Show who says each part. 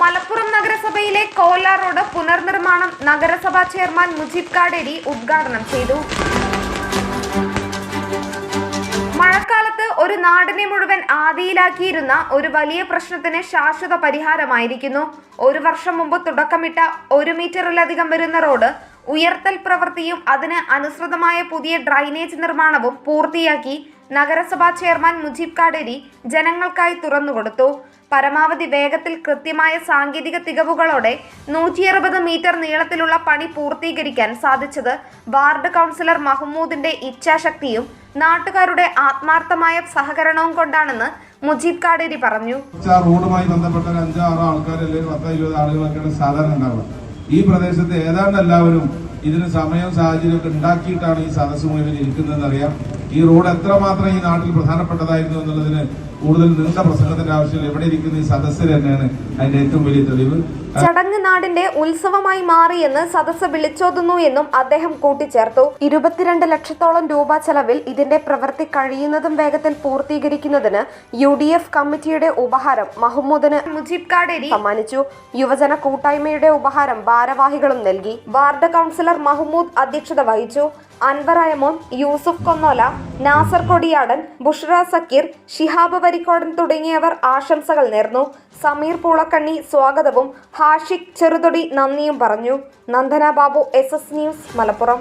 Speaker 1: മലപ്പുറം നഗരസഭയിലെ കോലാർ റോഡ് പുനർനിർമ്മാണം നഗരസഭാ ചെയർമാൻ മുജീബ് കാടേരി ഉദ്ഘാടനം ചെയ്തു. മഴക്കാലത്ത് ഒരു നാടിനെ മുഴുവൻ ആദിയിലാക്കിയിരുന്ന ഒരു വലിയ പ്രശ്നത്തിന് ശാശ്വത പരിഹാരമായിരിക്കുന്നു. ഒരു വർഷം മുമ്പ് തുടക്കമിട്ട ഒരു മീറ്ററിലധികം വരുന്ന റോഡ് ഉയർത്തൽ പ്രവൃത്തിയും അതിന് അനുസൃതമായ പുതിയ ഡ്രൈനേജ് നിർമ്മാണവും പൂർത്തിയാക്കി നഗരസഭാ ചെയർമാൻ മുജീബ് കാടേരി ജനങ്ങൾക്കായി തുറന്നുകൊടുത്തു. പരമാവധി വേഗത്തിൽ കൃത്യമായ സാങ്കേതിക തികവുകളോടെ നൂറ്റി അറുപത് മീറ്റർ നീളത്തിലുള്ള പണി പൂർത്തീകരിക്കാൻ സാധിച്ചത് വാർഡ് കൗൺസിലർ മഹ്മൂദിന്റെ ഇച്ഛാശക്തിയും നാട്ടുകാരുടെ ആത്മാർത്ഥമായ സഹകരണവും കൊണ്ടാണെന്ന് മുജീബ് കാടേരി പറഞ്ഞു.
Speaker 2: റോഡുമായി ബന്ധപ്പെട്ട ആറോ ആൾക്കാർ അല്ലെങ്കിൽ പത്തോ ഇരുപത് ആളുകളൊക്കെയാണ് സാധാരണ ഉണ്ടാവുക. ഈ പ്രദേശത്ത് ഏതാണ്ട് എല്ലാവരും ഇതിന് സമയവും സാഹചര്യമൊക്കെ ഉണ്ടാക്കിയിട്ടാണ് ഈ സദസ്സ് മുഴുവൻ ഇരിക്കുന്നതെന്ന് അറിയാം. ഈ റോഡ് എത്രമാത്രം ഈ നാട്ടിൽ പ്രധാനപ്പെട്ടതായിരുന്നു എന്നുള്ളതിന് കൂടുതൽ നീണ്ട പ്രസംഗത്തിന്റെ ആവശ്യമില്ല. എവിടെ ഇരിക്കുന്ന ഈ സദസ്സിൽ തന്നെയാണ് അതിന്റെ ഏറ്റവും വലിയ തെളിവ്.
Speaker 1: ചടങ്ങ് നാടിന്റെ ഉത്സവമായി മാറിയെന്ന് സദസ്സ് വിളിച്ചോതുന്നു എന്നും അദ്ദേഹം കൂട്ടിച്ചേർത്തു. ഇരുപത്തിരണ്ട് ലക്ഷത്തോളം രൂപ ചെലവിൽ ഇതിന്റെ പ്രവൃത്തി കഴിയുന്നതും വേഗത്തിൽ പൂർത്തീകരിക്കുന്നതിന് യു ഡി എഫ് കമ്മിറ്റിയുടെ ഉപഹാരം മഹമ്മൂദിന് മുജീബ് കാടേരി സമ്മാനിച്ചു. യുവജന കൂട്ടായ്മയുടെ ഉപഹാരം ഭാരവാഹികളും നൽകി. വാർഡ് കൗൺസിലർ മഹമ്മൂദ് അധ്യക്ഷത വഹിച്ചു. അൻവർ അയമോൻ യൂസുഫ് കൊന്നോല നാസർ കൊടിയാടൻ ബുഷ്ര സക്കീർ ഷിഹാബ് വരിക്കോടൻ തുടങ്ങിയവർ ആശംസകൾ നേർന്നു. സമീർ പൂളക്കണ്ണി സ്വാഗതവും ഹാഷിഖ് ചെറുതൊടി നന്ദിയും പറഞ്ഞു. Nandana Babu S S News Malappuram.